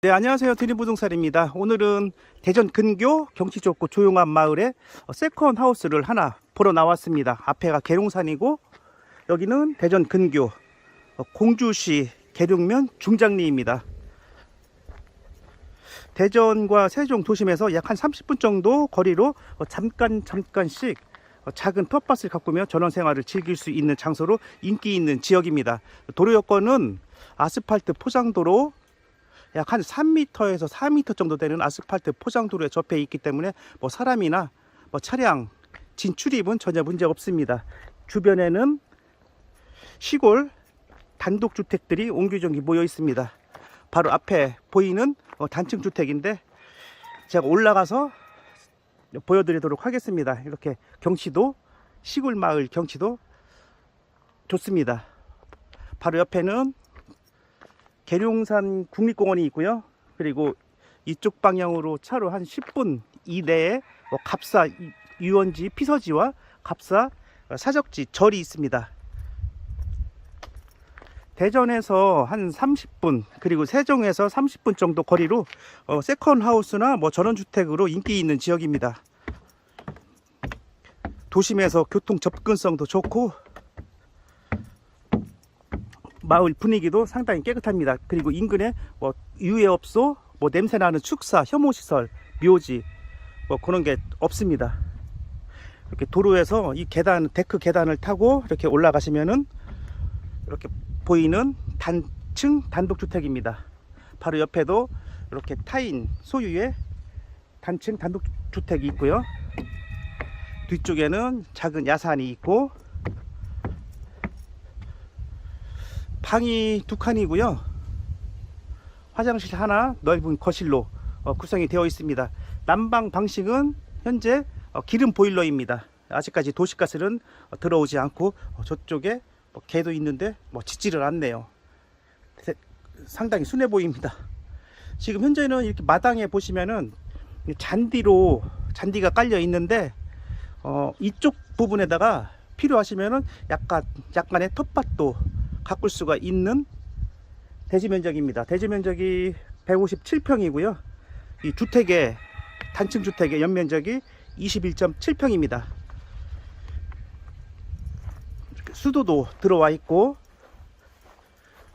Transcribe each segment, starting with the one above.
네, 안녕하세요. 드림부동산입니다. 오늘은 대전 근교 경치 좋고 조용한 마을에 어, 세컨 하우스를 하나 보러 나왔습니다. 앞에가 계룡산이고 여기는 대전 근교 어, 공주시 계룡면 중장리입니다. 대전과 세종 도심에서 약 한 30분 정도 거리로 어, 잠깐 잠깐씩 어, 작은 텃밭을 가꾸며 전원 생활을 즐길 수 있는 장소로 인기 있는 지역입니다. 도로 여건은 아스팔트 포장도로 약 한 3m에서 4m 정도 되는 아스팔트 포장도로에 접해 있기 때문에 뭐 사람이나 뭐 차량 진출입은 전혀 문제 없습니다. 주변에는 시골 단독 주택들이 옹기종기 모여 있습니다. 바로 앞에 보이는 어, 단층 주택인데 제가 올라가서 보여드리도록 하겠습니다. 이렇게 경치도 시골 마을 경치도 좋습니다. 바로 옆에는 계룡산 국립공원이 있고요. 그리고 이쪽 방향으로 차로 한 10분 이내에 뭐 갑사 이- 유원지 피서지와 갑사 어, 사적지 절이 있습니다. 대전에서 한 30분 그리고 세종에서 30분 정도 거리로 어, 세컨 하우스나 뭐 전원주택으로 인기 있는 지역입니다. 도심에서 교통 접근성도 좋고 마을 분위기도 상당히 깨끗합니다. 그리고 인근에 뭐 유해업소, 뭐 냄새나는 축사, 혐오시설, 묘지 뭐 그런 게 없습니다. 이렇게 도로에서 이 계단, 데크 계단을 타고 이렇게 올라가시면은 이렇게 보이는 단층 단독주택입니다. 바로 옆에도 이렇게 타인 소유의 단층 단독주택이 있고요. 뒤쪽에는 작은 야산이 있고 방이 두 칸이고요. 화장실 하나, 넓은 거실로 어, 구성이 되어 있습니다. 난방 방식은 현재 어, 기름 보일러입니다. 아직까지 도시가스는 어, 들어오지 않고 어, 저쪽에 뭐 개도 있는데 뭐 짖지를 않네요. 세- 상당히 순해 보입니다. 지금 현재는 이렇게 마당에 보시면은 이 잔디로 잔디가 깔려 있는데 어, 이쪽 부분에다가 필요하시면은 약간 약간의 텃밭도 가꿀 수가 있는 대지 면적입니다. 대지 면적이 157평이고요. 이 주택의 단층 주택의 연면적이 21.7평입니다. 수도도 들어와 있고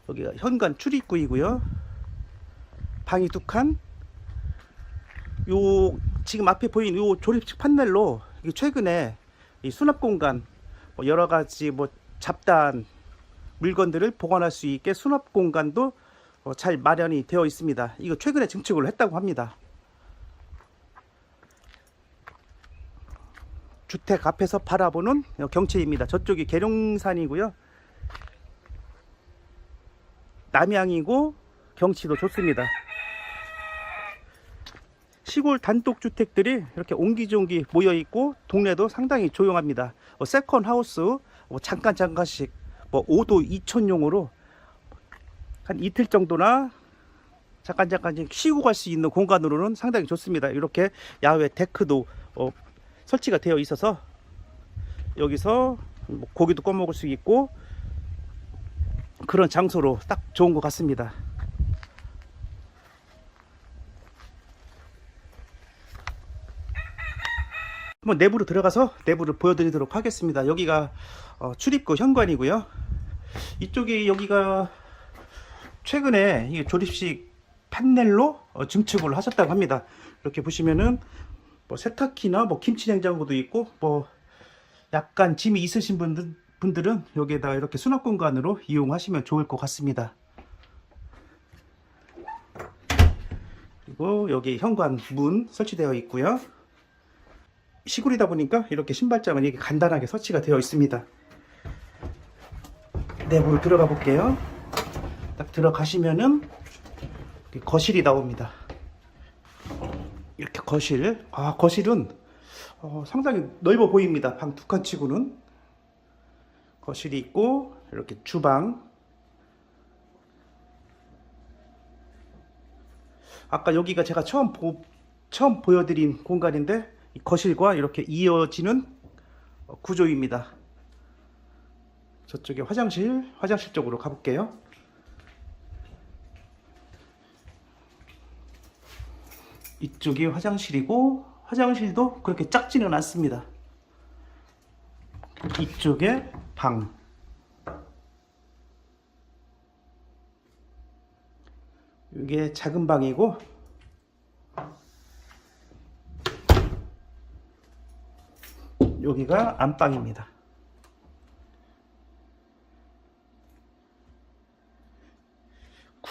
여기가 현관 출입구이고요. 방이 두 칸. 요 지금 앞에 보이는 요 조립식 판넬로 최근에 이 수납 공간 뭐 여러 가지 뭐 잡다한 물건들을 보관할 수 있게 수납 공간도 어, 잘 마련이 되어 있습니다. 이거 최근에 증축을 했다고 합니다. 주택 앞에서 바라보는 경치입니다. 저쪽이 계룡산이고요. 남양이고 경치도 좋습니다. 시골 단독 주택들이 이렇게 옹기종기 모여 있고 동네도 상당히 조용합니다. 뭐 세컨 하우스 뭐 잠깐 잠깐씩 뭐 5도 2촌용으로 한 이틀 정도나 잠깐 잠깐 쉬고 갈 수 있는 공간으로는 상당히 좋습니다. 이렇게 야외 데크도 어, 설치가 되어 있어서 여기서 뭐 고기도 꺼 먹을 수 있고 그런 장소로 딱 좋은 것 같습니다. 한번 내부로 들어가서 내부를 보여드리도록 하겠습니다. 여기가 어, 출입구 현관이고요. 이쪽이 여기가 최근에 이게 조립식 판넬로 어, 증축을 하셨다고 합니다. 이렇게 보시면은 뭐 세탁기나 뭐 김치 냉장고도 있고 뭐 약간 짐이 있으신 분들 분들은 여기에다 이렇게 수납 공간으로 이용하시면 좋을 것 같습니다. 그리고 여기 현관 문 설치되어 있고요. 시골이다 보니까 이렇게 신발장은 이렇게 간단하게 설치가 되어 있습니다. 내부로 들어가 볼게요. 딱 들어가시면은 거실이 나옵니다. 이렇게 거실. 아, 거실은 어, 상당히 넓어 보입니다. 방 두 칸 치고는. 거실이 있고, 이렇게 주방. 아까 여기가 제가 처음 보, 처음 보여드린 공간인데, 이 거실과 이렇게 이어지는 어, 구조입니다. 저쪽에 화장실, 화장실 쪽으로 가볼게요. 이쪽이 화장실이고 화장실도 그렇게 작지는 않습니다. 이쪽에 방. 이게 작은 방이고 여기가 안방입니다.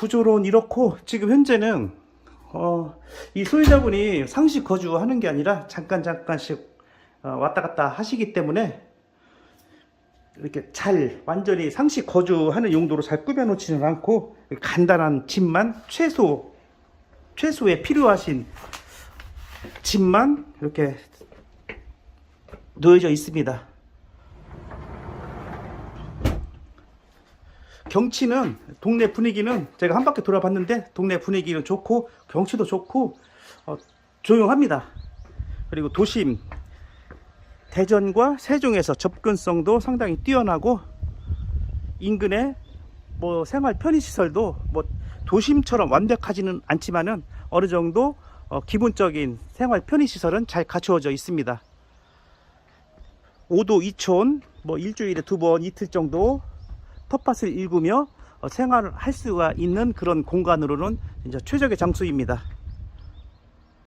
구조로는 이렇고 지금 현재는 어, 이 소유자분이 상시 거주하는 게 아니라 잠깐 잠깐씩 어, 왔다 갔다 하시기 때문에 이렇게 잘 완전히 상시 거주하는 용도로 잘 꾸며놓지는 않고 간단한 집만 최소 최소에 필요하신 집만 이렇게 놓여져 있습니다. 경치는 동네 분위기는 제가 한 바퀴 돌아봤는데 동네 분위기는 좋고 경치도 좋고 어, 조용합니다. 그리고 도심 대전과 세종에서 접근성도 상당히 뛰어나고 인근에 뭐 생활 편의 시설도 뭐 도심처럼 완벽하지는 않지만은 어느 정도 어, 기본적인 생활 편의 시설은 잘 갖추어져 있습니다. 5도 2촌 뭐 일주일에 두 번 이틀 정도 텃밭을 일구며 어, 생활을 할 수가 있는 그런 공간으로는 이제 최적의 장소입니다.